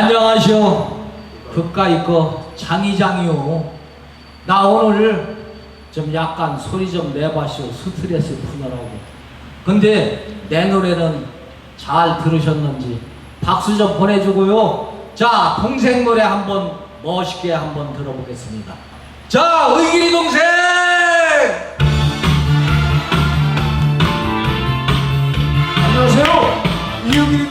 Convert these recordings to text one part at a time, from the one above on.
안녕하시오. 그까 이 거 장이장이요. 나 오늘 좀 약간 소리 좀 내봐시오. 스트레스 푸느라고. 근데 내 노래는 잘 들으셨는지 박수 좀 보내주고요. 자, 동생 노래 한번 멋있게 한번 들어보겠습니다. 자, 의길이 동생! 안녕하세요. 이유길입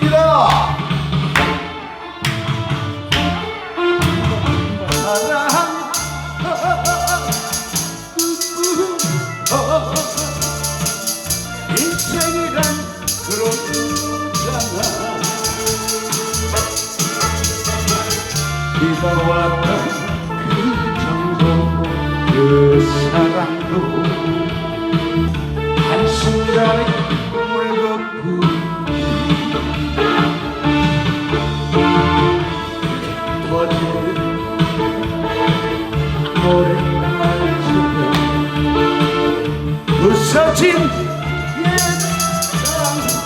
그런 거잖아. 비가 왔던 그그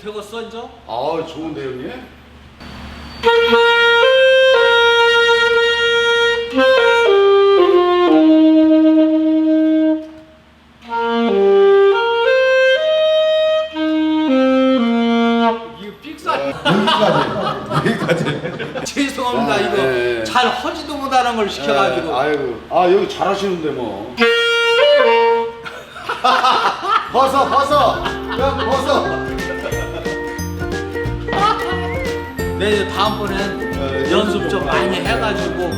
되겠어, 이제? 아 좋은데 형님? 이거 삑사 여기까지 여기까지 죄송합니다. 아, 이거 네. 잘 허지도 못하는 걸 시켜가지고. 네, 아이고 아 여기 잘하시는데 뭐 벗어 벗어 그냥 벗어 네, 다음번엔 네, 연습 좀 많이 해가지고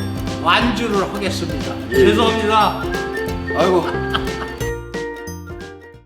완주를 하겠습니다. 예. 죄송합니다. 아이고